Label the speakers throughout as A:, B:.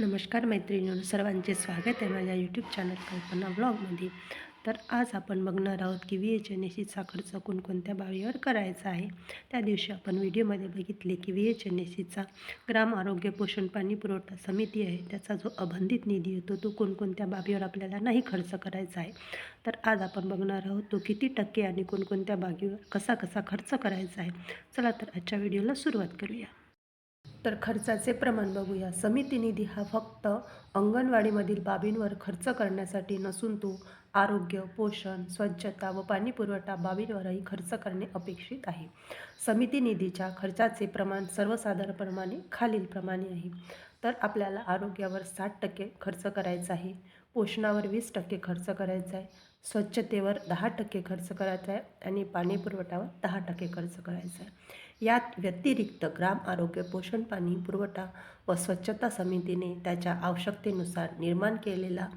A: नमस्कार मैत्रिणींनो सर्वांचे स्वागत आहे माझ्या यूट्यूब चॅनल कल्पना ब्लॉगमध्ये तर आज आपण बघणार आहोत की व्ही एच एन एसीचा खर्च कोणकोणत्या बाबीवर करायचा आहे. त्या दिवशी आपण व्हिडिओमध्ये बघितले की व्ही एच एन एसीचा ग्राम आरोग्य पोषण पाणी पुरवठा समिती आहे. त्याचा जो अबंधित निधी येतो तो कोणकोणत्या बाबीवर आपल्याला नाही खर्च करायचा आहे. तर आज आपण बघणार आहोत तो किती टक्के आणि कोणकोणत्या बाबीवर कसा कसा खर्च करायचा आहे. चला तर आजच्या व्हिडिओला सुरुवात करूया. तर खर्चाचे प्रमाण बघूया. समिती निधी हा फक्त अंगणवाडीमधील बाबींवर खर्च करण्यासाठी नसून तो आरोग्य पोषण स्वच्छता व पाणीपुरवठा बाबींवरही खर्च करणे अपेक्षित आहे. समिती निधीच्या खर्चाचे प्रमाण सर्वसाधारणप्रमाणे खालीलप्रमाणे आहे. तर आपल्याला आरोग्यावर साठ टक्के खर्च करायचा आहे पोषणावर वीस टक्के खर्च करायचा आहे स्वच्छतेवर दहा टक्के खर्च करायचा आहे आणि पाणी पुरवठावर दहा टक्के खर्च करायचा आहे. यात व्यतिरिक्त ग्राम आरोग्य पोषण पाणी पुरवठा व स्वच्छता समितीने त्याच्या आवश्यकतेनुसार निर्माण केलेला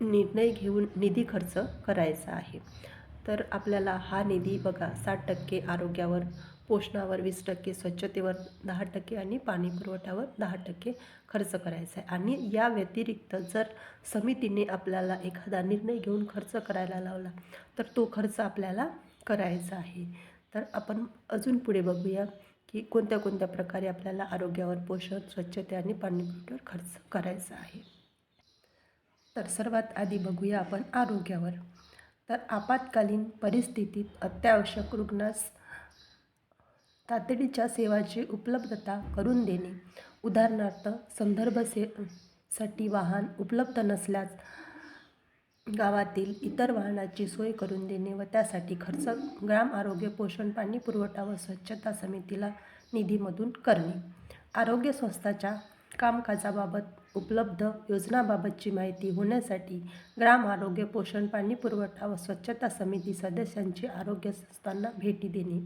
A: निर्णय घेऊन निधी खर्च करायचा आहे. तर आपल्याला हा निधी बघा साठ टक्के आरोग्यावर पोषणावर वीस टक्के स्वच्छतेवर दहा टक्के आणि पाणी पुरवठ्यावर दहा टक्के खर्च करायचा आहे. आणि या व्यतिरिक्त जर समितीने आपल्याला एखादा निर्णय घेऊन खर्च करायला लावला तर तो खर्च आपल्याला करायचा आहे. तर आपण अजून पुढे बघूया की कोणत्या कोणत्या प्रकारे आपल्याला आरोग्यावर पोषण स्वच्छते आणि पाणी पुरवठ्यावर खर्च करायचा आहे. तर सर्वात आधी बघूया आपण आरोग्यावर. तर आपत्कालीन परिस्थितीत अत्यावश्यक रुग्णास तातडीच्या सेवाची उपलब्धता करून देणे. उदाहरणार्थ संदर्भ से साठी वाहन उपलब्ध नसल्यास गावातील इतर वाहनाची सोय करून देणे व त्यासाठी खर्च ग्राम आरोग्य पोषण पाणी पुरवठा व स्वच्छता समितीला निधीमधून करणे. आरोग्य संस्थाच्या कामकाजाबाबत उपलब्ध योजनाबाबतची माहिती होण्यासाठी ग्राम आरोग्य पोषण पाणी पुरवठा व स्वच्छता समिती सदस्यांची आरोग्य संस्थांना भेटी देणे.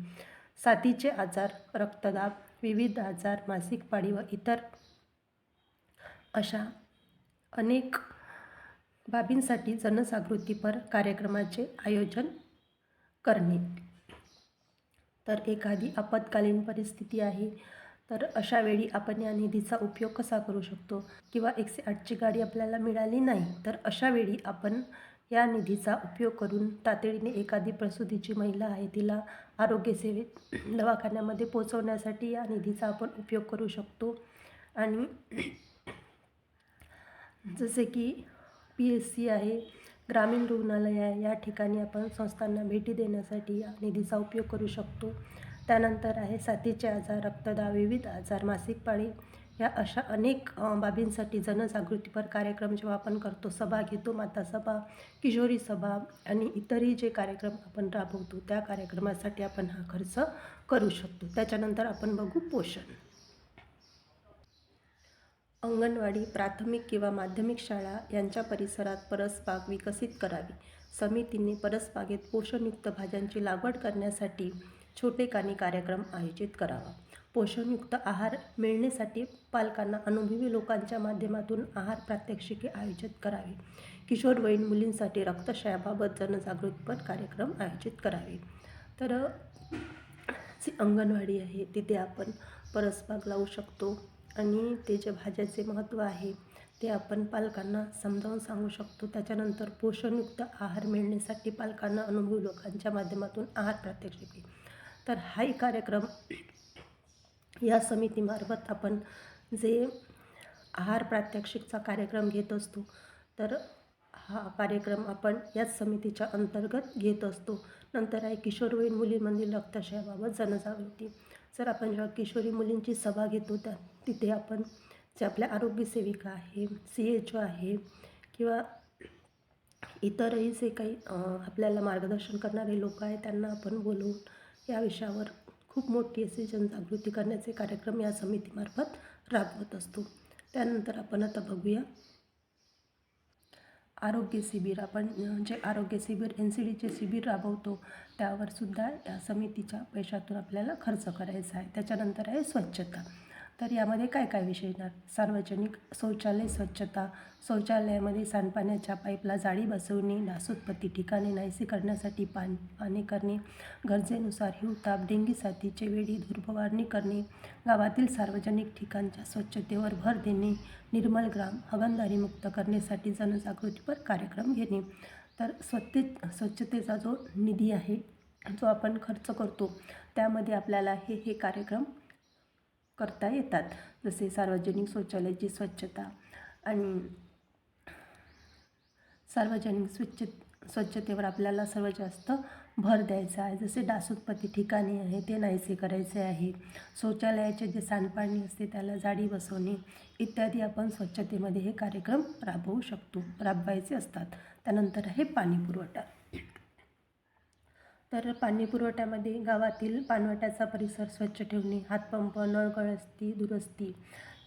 A: साथीचे आजार रक्तदाब विविध आजार मासिक पाळी व इतर अशा अनेक बाबींसाठी जनजागृतीपर कार्यक्रमाचे आयोजन करणे. तर एखादी आपत्कालीन परिस्थिती आहे तर अशा वेळी आपण या निधीचा उपयोग कसा करू शकतो? किंवा एकशे आठची गाडी आपल्याला मिळाली नाही तर अशा वेळी आपण या निधीचा उपयोग करून तातडीने एखादी प्रसूतीची महिला आहे तिला आरोग्यसेवेत दवाखान्यामध्ये पोचवण्यासाठी या निधीचा आपण उपयोग करू शकतो. आणि जसे की पी एस सी आहे ग्रामीण रुग्णालय आहे या ठिकाणी आपण संस्थांना भेटी देण्यासाठी या निधीचा उपयोग करू शकतो. त्यानंतर आहे साथीचे आजार रक्तदाब विविध आजार मासिक पाळी या अशा अनेक बाबींसाठी जनजागृतीपर कार्यक्रम जेव्हा आपण करतो सभा घेतो माता सभा किशोरी सभा आणि इतरही जे कार्यक्रम आपण राबवतो त्या कार्यक्रमासाठी आपण हा खर्च करू शकतो. त्याच्यानंतर आपण बघू पोषण. अंगणवाडी प्राथमिक किंवा माध्यमिक शाळा यांच्या परिसरात परसबाग विकसित करावी. समितीने परसबागेत पोषणयुक्त भाज्यांची लागवड करण्यासाठी छोटेखानी कार्यक्रम आयोजित करावा. पोषणयुक्त आहार मिळण्यासाठी पालकांना अनुभवी लोकांच्या माध्यमातून आहार प्रात्यक्षिके आयोजित करावी. किशोरवयीन मुलींसाठी रक्तशयाबाबत जनजागृतीपर कार्यक्रम आयोजित करावे. तर जी अंगणवाडी आहे तिथे आपण परसबाग लावू शकतो आणि ते जे भाज्याचे महत्त्व आहे ते आपण पालकांना समजावून सांगू शकतो. त्याच्यानंतर पोषणयुक्त आहार मिळण्यासाठी पालकांना अनुभवी लोकांच्या माध्यमातून आहार प्रात्यक्षिके. तर हाही कार्यक्रम या समितीमार्फत आपण जे आहार प्रात्यक्षिकचा कार्यक्रम घेत असतो तर हा कार्यक्रम आपण याच समितीच्या अंतर्गत घेत असतो. नंतर आहे किशोरवयीन मुलींमधील रक्तशयाबाबत जनजागृती. जर आपण जेव्हा किशोरी मुलींची सभा घेतो त्या तिथे आपण जे आपल्या आरोग्यसेविका आहे सी एच ओ आहे किंवा इतरही जे काही आपल्याला मार्गदर्शन करणारे लोक आहेत त्यांना आपण बोलवून या विषयावर खूप मोठी अशी जनजागृती करण्याचे कार्यक्रम या समितीमार्फत राबवत असतो. त्यानंतर आपण आता बघूया. आरोग्य शिबिर आपण जे आरोग्य शिबिर एन सी डीचे शिबिर राबवतो त्यावरसुद्धा या समितीच्या पैशातून आपल्याला खर्च करायचा आहे. त्याच्यानंतर आहे स्वच्छता. तर यामध्ये काय काय विषय येणार? सार्वजनिक शौचालय स्वच्छता शौचालयामध्ये सांडपाण्याच्या पाईपला जाळी बसवणे डासोत्पत्ती ठिकाणे नाहीसे करण्यासाठी पाणी पाणी करणे गरजेनुसार हिवताप डेंगी साथीचे वेळी धूर करणे गावातील सार्वजनिक ठिकाणच्या स्वच्छतेवर भर देणे निर्मल ग्राम हगणदारीमुक्त करण्यासाठी जनजागृतीपर कार्यक्रम घेणे. तर स्वच्छते स्वच्छतेचा जो निधी आहे जो आपण खर्च करतो त्यामध्ये आपल्याला हे हे कार्यक्रम करता येतात जसे सार्वजनिक शौचालयाची स्वच्छता आणि सार्वजनिक स्वच्छ स्वच्छतेवर आपल्याला सर्वात जास्त भर द्यायचा आहे. जसे डासोत्पत्ती ठिकाणी आहे ते नाहीसे करायचे आहे. शौचालयाचे जे सांडपाणी असते त्याला जाडी बसवणे इत्यादी आपण स्वच्छतेमध्ये हे कार्यक्रम राबवू शकतो राबवायचे असतात. त्यानंतर आहे पाणी पुरवठा तर पाणी पुरवठ्यामध्ये गावातील पाणवट्याचा परिसर स्वच्छ ठेवणे हातपंप नळकळस्ती दुरुस्ती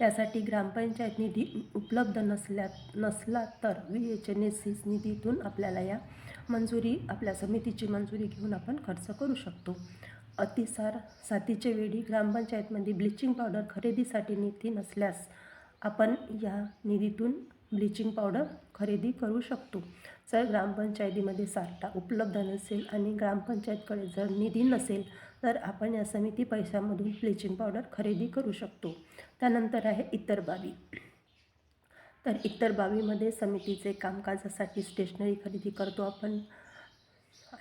A: यासाठी ग्रामपंचायत निधी उपलब्ध नसल्या नसला तर व्ही एच एन एस सीस निधीतून आपल्याला या मंजुरी आपल्या समितीची मंजुरी घेऊन आपण खर्च करू शकतो. अतिसार साथीच्या वेळी ग्रामपंचायतमध्ये ब्लिचिंग पावडर खरेदीसाठी निधी नसल्यास आपण या निधीतून ब्लिचिंग पावडर खरेदी करू शकतो. जर ग्रामपंचायतीमध्ये साठा उपलब्ध नसेल आणि ग्रामपंचायतकडे जर निधी नसेल तर आपण या समिती पैशामधून ब्लिचिंग पावडर खरेदी करू शकतो. त्यानंतर आहे इतर बाबी. तर इतर बाबीमध्ये समितीचे कामकाजासाठी स्टेशनरी खरेदी करतो आपण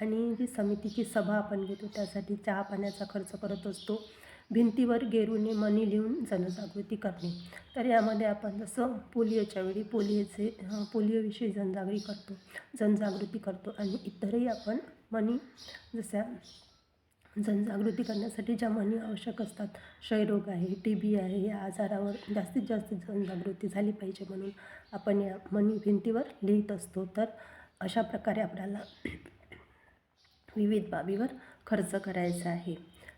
A: आणि जी समितीची सभा आपण घेतो. त्यासाठी चहा पाण्याचा खर्च करत असतो. भिंतीवर गेरूने मनी लिहून जनजागृती करणे. तर यामध्ये आपण जसं पोलिओच्या वेळी पोलिओचे पोलिओविषयी जनजागृती करतो जनजागृती करतो आणि इतरही आपण मनी जशा जनजागृती करण्यासाठी ज्या मनी आवश्यक असतात क्षयरोग आहे टी बी आहे या आजारावर जास्तीत जास्त जनजागृती झाली पाहिजे म्हणून आपण या मनी भिंतीवर लिहित असतो. तर अशा प्रकारे आपल्याला विविध बाबीवर खर्च करायचा आहे.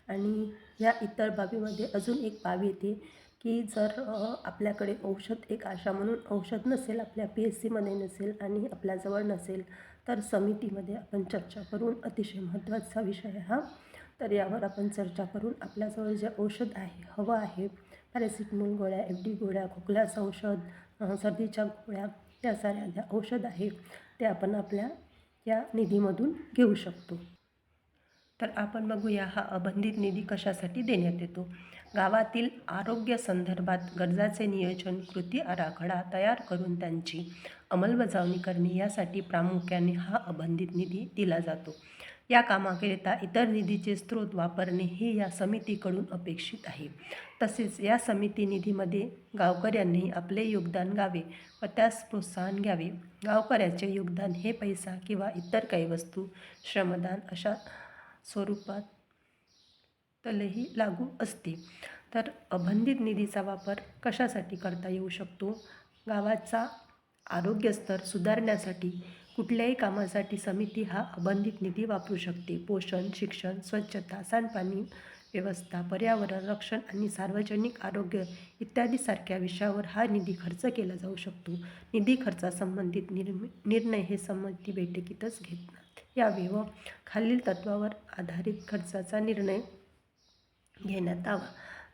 A: आणि या इतर बाबीमध्ये अजून एक बाब येते की जर आपल्याकडे औषध एक आशा म्हणून औषध नसेल आपल्या पी एस सीमध्ये नसेल आणि आपल्याजवळ नसेल तर समितीमध्ये आपण चर्चा करून अतिशय महत्त्वाचा विषय हा. तर यावर आपण चर्चा करून आपल्याजवळ जे औषध आहे हवं आहे पॅरासिटमॉल गोळ्या एफ डी गोळ्या खोकल्याचं औषध सर्दीच्या गोळ्या या साऱ्या ज्या औषध आहे ते आपण आपल्या या निधीमधून घेऊ शकतो. तर आपण बघूया हा अबंधित निधी कशासाठी देण्यात येतो. गावातील आरोग्य संदर्भात गरजाचे नियोजन कृती आराखडा तयार करून त्यांची अंमलबजावणी करणे यासाठी प्रामुख्याने हा अबंधित निधी दिला जातो. या कामाकरिता इतर निधीचे स्रोत वापरणे हे या समितीकडून अपेक्षित आहे. तसेच या समिती निधीमध्ये गावकऱ्यांनी आपले योगदान गावे व त्यास प्रोत्साहन घ्यावे. गावकऱ्याचे योगदान हे पैसा किंवा इतर काही वस्तू श्रमदान अशा स्वरूपात तलही लागू असते. तर अबंधित निधीचा वापर कशासाठी करता येऊ शकतो? गावाचा आरोग्यस्तर सुधारण्यासाठी कुठल्याही कामासाठी समिती हा अबंधित निधी वापरू शकते. पोषण शिक्षण स्वच्छता सांडपाणी व्यवस्था पर्यावरण रक्षण आणि सार्वजनिक आरोग्य इत्यादीसारख्या विषयावर हा निधी खर्च केला जाऊ शकतो. निधी खर्चासंबंधित निर्मि निर्णय हे संमती बैठकीतच घेत यावे व खालील तत्वावर आधारित खर्चाचा निर्णय घेण्यात आवा.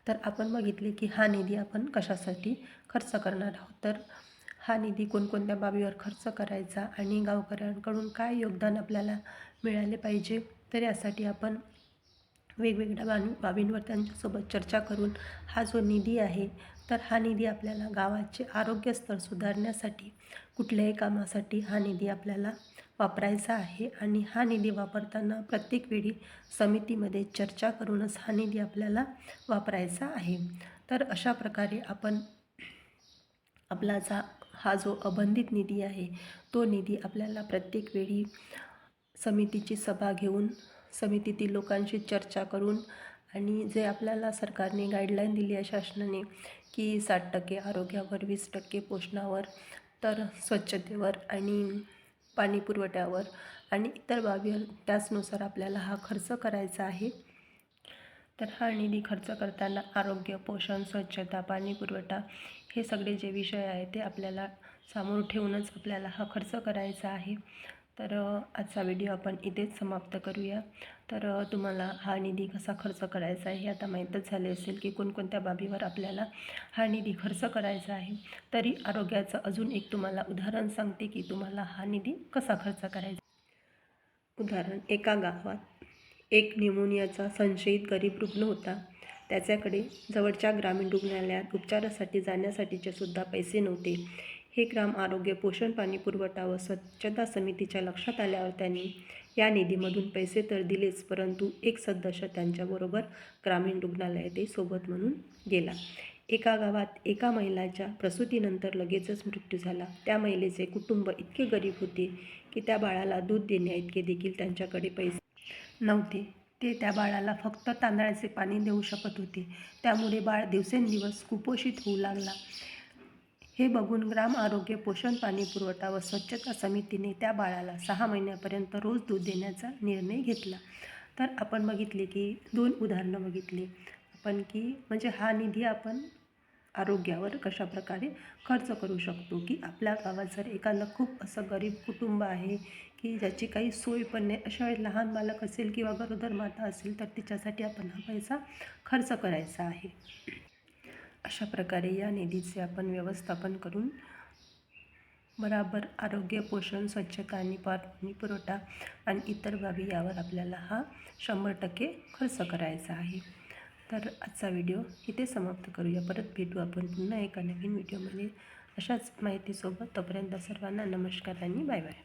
A: तर आपण बघितले की हा निधी आपण कशासाठी खर्च करणार आहोत? तर हा निधी कोणकोणत्या बाबीवर खर्च करायचा आणि गावकऱ्यांकडून काय योगदान आपल्याला मिळाले पाहिजे? तर यासाठी आपण वेगवेगळ्या बाबी बाबींवर त्यांच्यासोबत चर्चा करून हा जो निधी आहे तर हा निधी आपल्याला गावाचे आरोग्यस्तर सुधारण्यासाठी कुठल्याही कामासाठी हा निधी आपल्याला वापरायचा आहे आणि हा निधी वापरताना प्रत्येक वेळी समितीमध्ये चर्चा करूनच हा निधी आपल्याला वापरायचा आहे. तर अशा प्रकारे आपण आपला जा हा जो अबंधित निधी आहे तो निधी आपल्याला प्रत्येक वेळी समितीची सभा घेऊन समितीतील लोकांशी चर्चा करून आणि जे आपल्याला सरकारने गाईडलाईन दिली आहे शासनाने की साठ टक्के आरोग्यावर वीस टक्के पोषणावर तर स्वच्छतेवर आणि पाणी पुरवठ्यावर आणि इतर बाबी त्याचनुसार आपल्याला हा खर्च करायचा आहे. तर हा निधी खर्च करताना आरोग्य पोषण स्वच्छता पाणी पुरवठा हे सगळे जे विषय आहेत ते आपल्याला सामोर ठेवूनच आपल्याला हा खर्च करायचा आहे. तर आजचा व्हिडिओ आपण इथेच समाप्त करूया. तर तुम्हाला हा निधी कसा खर्च करायचा आहे हे आता माहीतच झाले असेल की कोणकोणत्या बाबीवर आपल्याला हा निधी खर्च करायचा आहे. तरी आरोग्याचं अजून एक तुम्हाला उदाहरण सांगते की तुम्हाला हा निधी कसा खर्च करायचा. उदाहरण एका गावात एक न्यूमोनियाचा संशयित गरीब रुग्ण होता. त्याच्याकडे जवळच्या ग्रामीण रुग्णालयात उपचारासाठी जाण्यासाठीचे सुद्धा पैसे नव्हते. हे ग्राम आरोग्य पोषण पाणी पुरवठा व स्वच्छता समितीच्या लक्षात आल्यावर त्यांनी या निधीमधून पैसे तर दिलेच परंतु एक सदस्य त्यांच्याबरोबर ग्रामीण रुग्णालयातही सोबत म्हणून गेला. एका गावात एका महिलाच्या प्रसूतीनंतर लगेचच मृत्यू झाला. त्या महिलेचे कुटुंब इतके गरीब होते की त्या बाळाला दूध देण्या इतके देखील त्यांच्याकडे पैसे नव्हते. ते त्या बाळाला फक्त तांदळाचे पाणी देऊ शकत होते. त्यामुळे बाळ दिवसेंदिवस कुपोषित होऊ लागला. हे बघून ग्राम आरोग्य पोषण पाणी पुरवठा व स्वच्छता समितीने त्या बाळाला सहा महिन्यापर्यंत रोज दूध देण्याचा निर्णय घेतला. तर आपण बघितले की दोन उदाहरणं बघितली. आपण की म्हणजे हा निधी आपण आरोग्यावर कशा प्रकारे खर्च करू शकतो? की आपल्या गावात जर एखादं खूप असं गरीब कुटुंब आहे की ज्याची काही सोय पण नाही अशा वेळी लहान बालक असेल किंवा गरोदर माता असेल तर तिच्यासाठी आपण हा पैसा खर्च करायचा आहे. अशा प्रकारे या निधीचे आपण व्यवस्थापन करून बराबर आरोग्य पोषण स्वच्छता आणि पाणी पुरवठा आणि इतर बाबी यावर आपल्याला हा शंभर टक्के खर्च करायचा आहे. तर आजचा व्हिडिओ इथे समाप्त करूया. परत भेटू आपण पुन्हा एका नवीन व्हिडिओमध्ये. अशाच माहितीसोबत तोपर्यंत सर्वांना नमस्कार आणि बाय बाय.